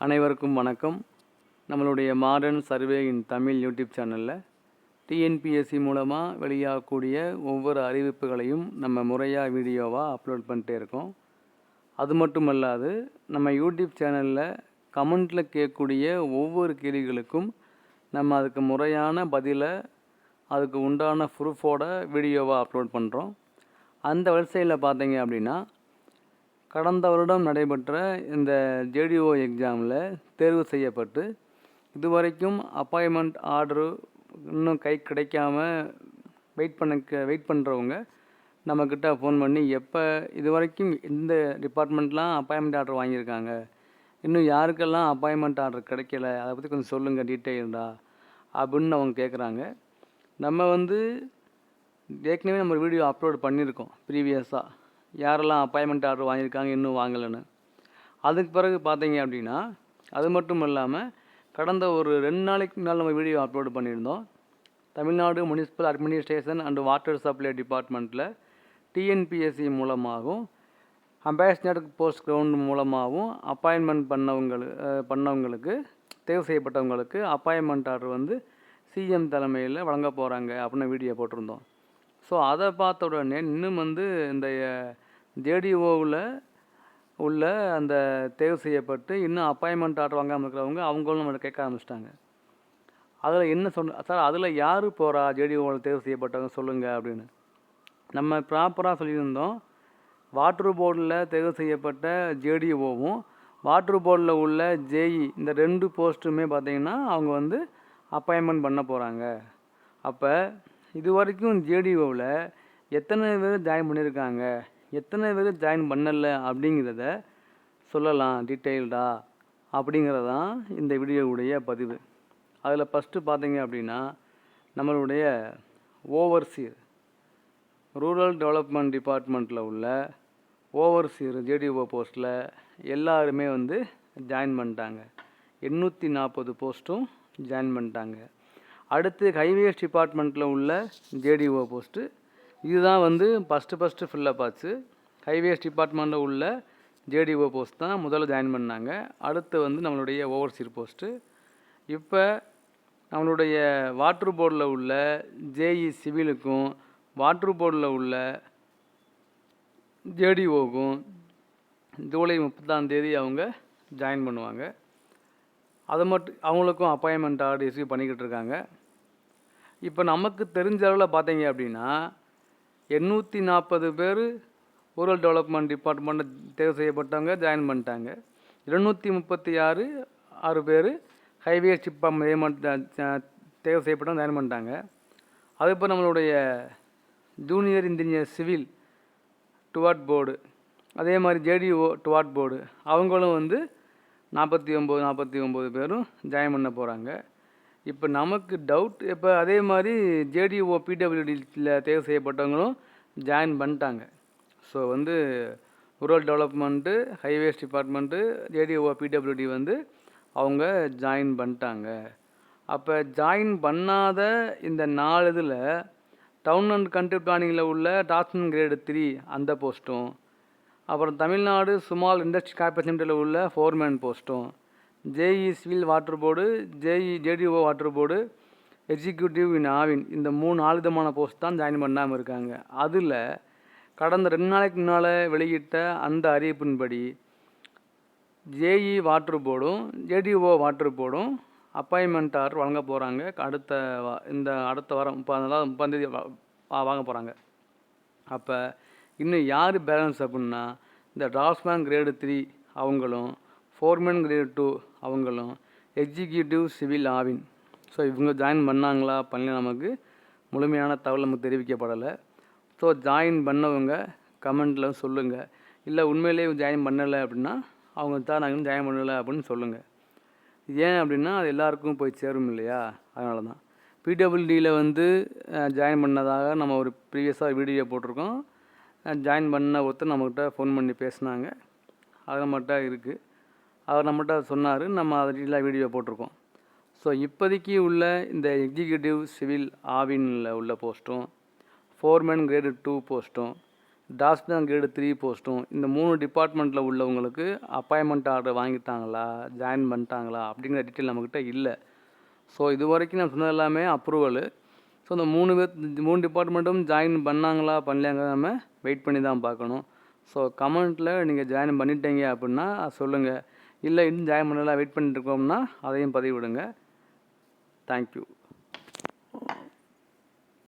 அனைவருக்கும் வணக்கம். நம்மளுடைய modern survey in Tamil YouTube சேனலில் டிஎன்பிஎஸ்சி மூலமாக வெளியாகக்கூடிய ஒவ்வொரு அறிவிப்புகளையும் நம்ம முறையாக வீடியோவாக அப்லோட் பண்ணிட்டே இருக்கோம். அது மட்டும் அல்லாது நம்ம யூடியூப் சேனலில் கமெண்ட்டில் கேட்கக்கூடிய ஒவ்வொரு கேள்விகளுக்கும் நம்ம அதுக்கு முறையான பதிலை அதுக்கு உண்டான ப்ரூஃபோட வீடியோவாக அப்லோட் பண்ணுறோம் அந்த வரிசையில் பார்த்தீங்க அப்படின்னா கடந்த வருடம் நடைபெற்ற இந்த ஜேடிஓ எக்ஸாமில் தேர்வு செய்யப்பட்டு இதுவரைக்கும் அப்பாயின்மெண்ட் ஆர்டரு இன்னும் கை கிடைக்காம வெயிட் பண்ண வெயிட் பண்ணுறவங்க நம்மக்கிட்ட ஃபோன் பண்ணி எப்போ இது வரைக்கும் இந்த டிபார்ட்மெண்ட்லாம் அப்பாயின்மெண்ட் ஆர்டர் வாங்கியிருக்காங்க? இன்னும் யாருக்கெல்லாம் அப்பாயின்மெண்ட் ஆர்டர் கிடைக்கல? அதை பற்றி கொஞ்சம் சொல்லுங்கள் டீட்டெயில்டா அப்படின்னு அவங்க கேட்குறாங்க நம்ம வந்து ஏற்கனவே நம்ம வீடியோ அப்லோட் பண்ணியிருக்கோம் ப்ரீவியஸாக யாரெல்லாம் அப்பாயின்மெண்ட் ஆர்டர் வாங்கியிருக்காங்க இன்னும் வாங்கலைன்னு. அதுக்கு பிறகு பார்த்தீங்க அப்படின்னா அது மட்டும் இல்லாமல் கடந்த ஒரு ரெண்டு நாளைக்கு முன்னால் நம்ம வீடியோ அப்லோட் பண்ணியிருந்தோம். Tamil Nadu municipal administration and water supply டிபார்ட்மெண்ட்டில் டிஎன்பிஎஸ்சி மூலமாகவும் அம்பாசிடர் போஸ்ட் கிரவுண்ட் மூலமாகவும் அப்பாயின்மெண்ட் பண்ணவங்களு பண்ணவங்களுக்கு தேர்வு செய்யப்பட்டவங்களுக்கு அப்பாயின்மெண்ட் ஆர்டர் வந்து சிஎம் தலைமையில் வழங்க போகிறாங்க அப்படின்னு வீடியோ போட்டிருந்தோம். ஸோ அதை பார்த்த உடனே இன்னும் வந்து இந்த ஜேடிஓவில் உள்ள அந்த தேர்வு செய்யப்பட்டு இன்னும் அப்பாயின்மெண்ட் ஆர்டர் வாங்காமல் இருக்கிறவங்க அவங்களும் நம்மளை கேட்க ஆரம்பிச்சிட்டாங்க. அதில் என்ன சொன்ன சார் அதில் யார் போகிறா ஜேடிஓவில் தேர்வு செய்யப்பட்டவங்க சொல்லுங்கள் அப்படின்னு. நம்ம ப்ராப்பராக சொல்லியிருந்தோம். வாட்டர் போர்டில் தேர்வு செய்யப்பட்ட ஜேடிஓவும் வாட்டர் போர்டில் உள்ள ஜேஇ இந்த ரெண்டு போஸ்ட்டுமே பார்த்தீங்கன்னா அவங்க வந்து அப்பாயின்மெண்ட் பண்ண போகிறாங்க அப்போ இது வரைக்கும் ஜேடிஓவில் எத்தனை பேர் ஜாயின் பண்ணியிருக்காங்க எத்தனை பேர் ஜாயின் பண்ணலை அப்படிங்கிறத சொல்லலாம் டீட்டெயில்டாக அப்படிங்கிறதான் இந்த வீடியோவுடைய பதிவு. அதில் ஃபஸ்ட்டு பார்த்தீங்க அப்படின்னா நம்மளுடைய ஓவர்சீர் ரூரல் டெவலப்மெண்ட் டிபார்ட்மெண்ட்டில் உள்ள ஓவர்சீர் ஜேடிஓ போஸ்ட்டில் எல்லாருமே வந்து ஜாயின் பண்ணிட்டாங்க. எண்ணூற்றி நாற்பது போஸ்ட்டும் ஜாயின் பண்ணிட்டாங்க. அடுத்து ஹைவேஸ் டிபார்ட்மெண்ட்டில் உள்ள ஜேடிஓ போஸ்ட்டு இதுதான் வந்து ஃபஸ்ட்டு ஃபஸ்ட்டு ஃபில்லப் ஆச்சு. ஹைவேஸ் டிபார்ட்மெண்ட்டில் உள்ள ஜேடிஓ போஸ்ட் தான் முதல்ல ஜாயின் பண்ணாங்க. அடுத்து வந்து நம்மளுடைய ஓவர்சீர் போஸ்ட்டு இப்போ நம்மளுடைய வாட்ரு போர்டில் உள்ள ஜேஇ சிவிலுக்கும் வாட்ரு போர்டில் உள்ள ஜேடிஓக்கும் ஜூலை முப்பதாம் தேதி அவங்க ஜாயின் பண்ணுவாங்க. அதை மட்டும் அவங்களுக்கும் அப்பாயின்மெண்ட் ஆர்டர் இஸ்யூ பண்ணிக்கிட்டு இருக்காங்க. இப்போ நமக்கு தெரிஞ்ச அளவில் பார்த்தீங்க அப்படின்னா எண்ணூற்றி நாற்பது பேர் ரூரல் டெவலப்மெண்ட் டிபார்ட்மெண்ட் தேர்வு செய்யப்பட்டவங்க ஜாயின் பண்ணிட்டாங்க. இருநூற்றி முப்பத்தி ஆறு ஆறு பேர் ஹைவே டிபார்ட்மெண்ட் தேர்வு செய்யப்பட்டவங்க ஜாயின் பண்ணிட்டாங்க. அது இப்போ நம்மளுடைய ஜூனியர் இன்ஜினியர் சிவில் டுவாட் போர்டு அதே மாதிரி ஜேடிஓ டுவாட் போர்டு அவங்களும் வந்து நாற்பத்தி ஒம்பது நாற்பத்தி ஒம்பது பேரும் ஜாயின் பண்ண போகிறாங்க இப்போ நமக்கு டவுட் இப்போ அதே மாதிரி ஜேடிஓ பிடபிள்யூடியில் தேர்வு செய்யப்பட்டவங்களும் ஜாயின் பண்ணிட்டாங்க. ஸோ வந்து rural development highways department JDO PWD வந்து அவங்க ஜாயின் பண்ணிட்டாங்க. அப்போ ஜாயின் பண்ணாத இந்த நாலு இதில் டவுன் அண்ட் கண்ட்ரி பிளானிங்கில் உள்ள டாஸ்மன் கிரேடு த்ரீ அந்த போஸ்ட்டும் அப்புறம் தமிழ்நாடு சுமால் இண்டஸ்ட்ரி கார்பரேஷன் உள்ள foreman போஸ்ட்டும் JE civil water board JE JDO water board executive in Aavin இந்த மூணு நாலு விதமான போஸ்ட் தான் ஜாயின் பண்ணாமல் இருக்காங்க. அதில் கடந்த ரெண்டு நாளைக்கு முன்னால் வெளியிட்ட அந்த அறிவிப்பின்படி ஜேஇ வாட்டர் போர்டும் ஜேடிஓ வாட்டர் போர்டும் அப்பாயின்மெண்ட் ஆர்டர் வழங்க போகிறாங்க அடுத்த வா- இந்த அடுத்த வாரம் முப்பது நாள் முப்பதாந்தேதி வாங்க போகிறாங்க அப்போ இன்னும் யார் பேலன்ஸ் அப்படின்னா இந்த டிராஃப்ட்மேன் கிரேடு த்ரீ அவங்களும் ஃபோர்மேன் கிரேட் டூ அவங்களும் எக்ஸிக்யூட்டிவ் சிவில் ஆவின். ஸோ இவங்க ஜாயின் பண்ணாங்களா? பண்ணல. நமக்கு முழுமையான தகவல் நமக்கு தெரிவிக்கப்படலை. ஸோ ஜாயின் பண்ணவங்க கமெண்ட்டில் சொல்லுங்கள் இல்லை உண்மையிலேயே ஜாயின் பண்ணலை அப்படின்னா அவங்க தான் நாங்கள் ஜாயின் பண்ணலை அப்படின்னு சொல்லுங்கள் ஏன் அப்படின்னா அது எல்லாருக்கும் போய் சேரும் இல்லையா? அதனால தான். பிடபிள்யூடியில் வந்து ஜாயின் பண்ணதாக நம்ம ஒரு ப்ரீவியஸாக வீடியோ போட்டிருக்கோம். ஜாயின் பண்ண ஒருத்தர் நம்மக்கிட்ட ஃபோன் பண்ணி பேசினாங்க. அது நம்மகிட்ட இருக்குது அவர் நம்மகிட்ட சொன்னார் நம்ம அதில் வீடியோ போட்டிருக்கோம். ஸோ இப்போதைக்கு உள்ள இந்த எக்ஸிக்யூட்டிவ் சிவில் ஆவினில் உள்ள போஸ்ட்டும் ஃபோர்மேன் கிரேடு டூ போஸ்ட்டும் டாஸ்பிளான் கிரேடு த்ரீ போஸ்ட்டும் இந்த மூணு டிபார்ட்மெண்ட்டில் உள்ளவங்களுக்கு அப்பாயின்மெண்ட் ஆர்டர் வாங்கிட்டாங்களா ஜாயின் பண்ணிட்டாங்களா அப்படிங்கிற டீட்டெயில் நம்மக்கிட்ட இல்லை. ஸோ இது வரைக்கும் நான் சொன்னது எல்லாமே அப்ரூவலு ஸோ இந்த மூணு பேர் மூணு டிபார்ட்மெண்ட்டும் ஜாயின் பண்ணாங்களா பண்ணலையாங்க நம்ம வெயிட் பண்ணி தான் பார்க்கணும் ஸோ கமெண்ட்டில் நீங்கள் ஜாயின் பண்ணிட்டீங்க அப்படின்னா சொல்லுங்கள் இல்லை இன்னும் ஜாயின் பண்ணலாம் வெயிட் பண்ணிட்டு இருக்கோம்னா அதையும் பதிவிடுங்க. தேங்க்யூ